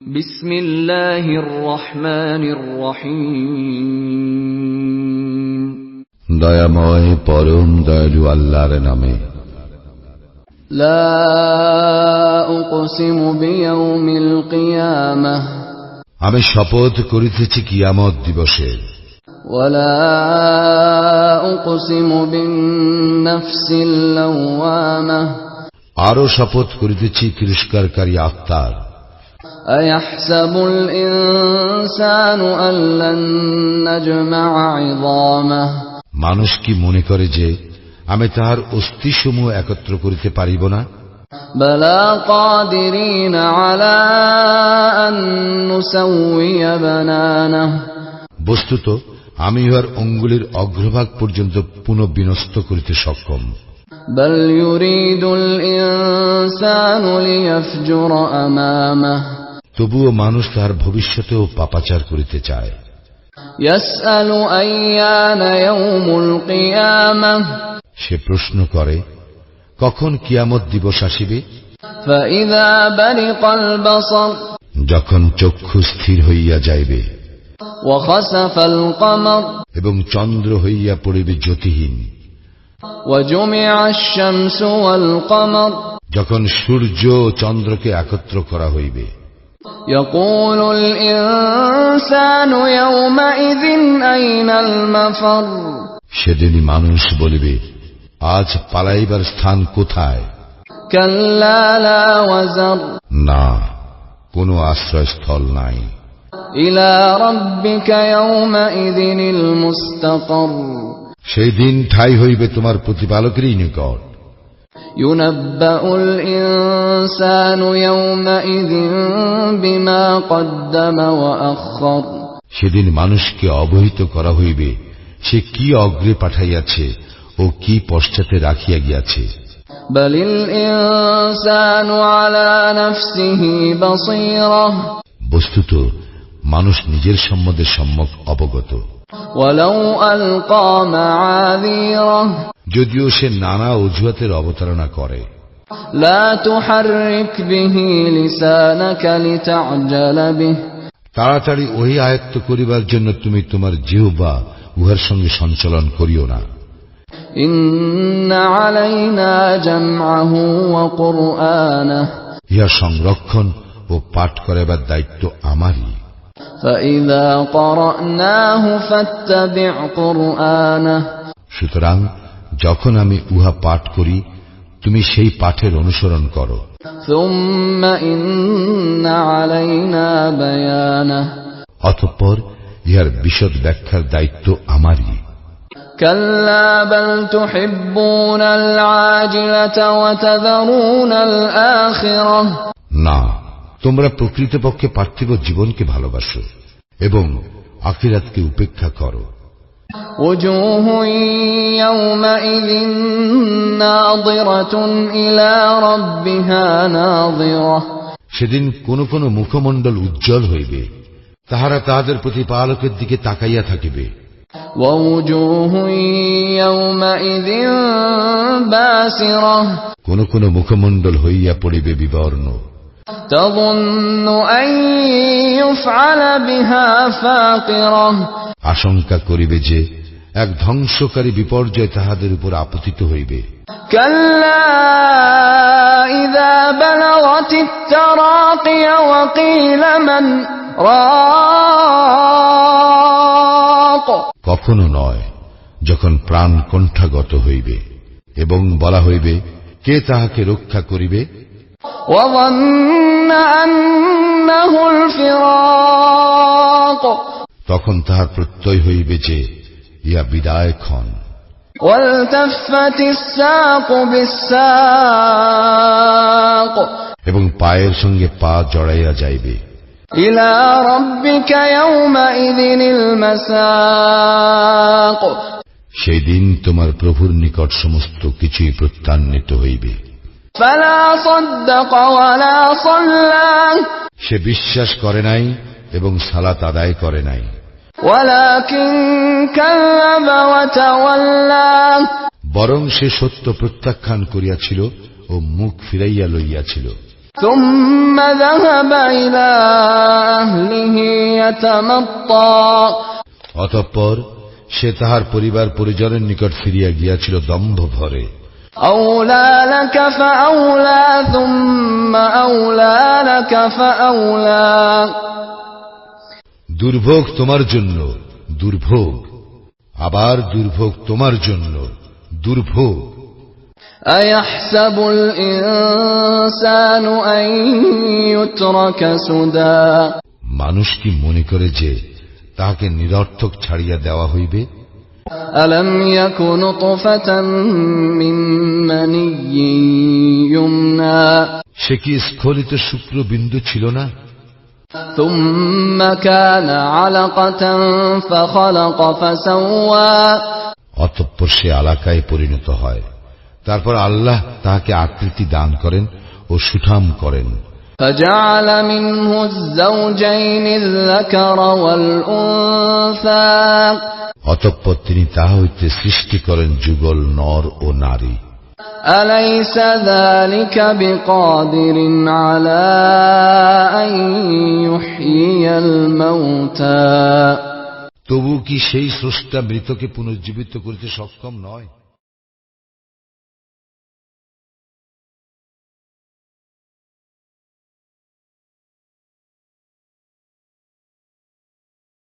بسم الله الرحمن الرحيم দয়াময় পরম দয়ালু আল্লাহর নামে لا أقسم بيوم القيامة আমি শপথ করিতেছি কিয়ামত দিবসের ولا أقسم بالنفس اللوامة আরো শপথ করিতেছি তিরস্কারকারী আত্মার أيحسب الإنسان أن لن نجمع عظامه মানুষ কি মনে করে যে আমি তাহার অস্থিসমূহ একত্র করিতে পারিব না بلى قادرين على أن نسوي بنانه বস্তুত আমি ইহার অঙ্গুলির অগ্রভাগ পর্যন্ত পুনঃবিনষ্ট করিতে সক্ষম بل يريد الإنسان ليفجر أمامه তবুও মানুষ তাহার ভবিষ্যতেও পাপাচার করিতে চায় يسأل أيان يوم القيامة সে প্রশ্ন করে কখন কিয়ামত দিবস আসিবে فإذا برق البصر যখন চক্ষু স্থির হইয়া যাইবে وخسف القمر এবং চন্দ্র হইয়া পড়িবে জ্যোতিহীন وجمع الشمس والقمر যখন সূর্য চন্দ্রকে একত্র করা হইবে। সেদিনই মানুষ বলিবে আজ পালাইবার স্থান কোথায়? না কোনো আশ্রয়স্থল নাই। ইলা রব্বিকা ইয়াউমাইযিনিল মুস্তাকার সেই দিন ঠাই হইবে তোমার প্রতিপালকেরই নিকট ينبأ الإنسان يومئذ بما قدم وأخر সেদিন মানুষকে অবহিত করা হইবে সে কি অগ্রে পাঠাইয়াছে ও কি পশ্চাতে রাখিয়া গিয়াছে بل الإنسان على نفسه بصيرة বস্তুত মানুষ নিজের সম্বন্ধে সম্যক অবগত ولو ألقى معاذيره যদিও সে নানা অজুহাতের অবতারণা করে। তাড়াতাড়ি ওই আয়ত্ত করিবার জন্য তুমি তোমার জিহু বা উহার সঙ্গে সঞ্চালন করিও না। ইহা সংরক্ষণ ও পাঠ করাবার দায়িত্ব আমারই। فإذا قرأناه فاتبع قرآنه সুতরাং যখন আমি উহা পাঠ করি তুমি সেই পাঠের অনুসরণ করো ثم إن علينا بيانه অতঃপর ইহার বিশদ ব্যাখ্যার দায়িত্ব আমারই كلا بل تحبون العاجلة وتذرون الآخرة না তোমরা প্রকৃতপক্ষে পার্থিব জীবনকে ভালোবাসো এবং আখিরাতকে উপেক্ষা করো। সেদিন কোন কোন মুখমণ্ডল উজ্জ্বল হইবে তাহারা তাহাদের প্রতি পালকের দিকে তাকাইয়া থাকিবে। কোন কোন মুখমণ্ডল হইয়া পড়িবে বিবর্ণ। আশঙ্কা করিবে যে এক ধ্বংসকারী বিপর্যয় তাহাদের উপর আপতিত হইবে। কখনো নয় যখন প্রাণ কণ্ঠাগত হইবে এবং বলা হইবে কে তাহাকে রক্ষা করিবে? তখন তাহার প্রত্যয় হইবে যে ইয়া বিদায় ক্ষণ এবং পায়ের সঙ্গে পা জড়াইয়া যাইবে। সেই দিন তোমার প্রভুর নিকট সমস্ত কিছুই প্রত্যান্বিত হইবে। সে বিশ্বাস করে নাই এবং সালাত আদায় করে নাই। বরং সে সত্য প্রত্যাখ্যান করিয়াছিল ও মুখ ফিরাইয়া লইয়াছিল। অতঃপর সে তাহার পরিবার পরিজনের নিকট ফিরিয়া গিয়াছিল দম্ভ ভরে أولى لك فأولى ثم أولى لك فأولى দুর্ভোগ তোমার জন্য দুর্ভোগ আবার দুর্ভোগ তোমার জন্য দুর্ভোগ أيحسب الإنسان أن يترك سدى মানুষ কি মনে করে যে তাহাকে নিরর্থক ছাড়িয়া দেওয়া হইবে ألم يك نطفة من مني يمنى সে কি স্খলিত শুক্রবিন্দু ছিল না ثم كان علقة فخلق فسوى অতঃপর সে আলাকায় পরিণত হয় তারপর আল্লাহ তাহাকে আকৃতি দান করেন ও সুঠাম করেন فجعل منه الزوجين الذكر والأنثى অতঃপর তিনি তাহা হইতে সৃষ্টি করেন যুগল নর ও নারী أليس ذلك بقادر على أن يحيي الموتى তবু কি সেই স্রষ্টা মৃতকে পুনর্জীবিত করিতে সক্ষম নয়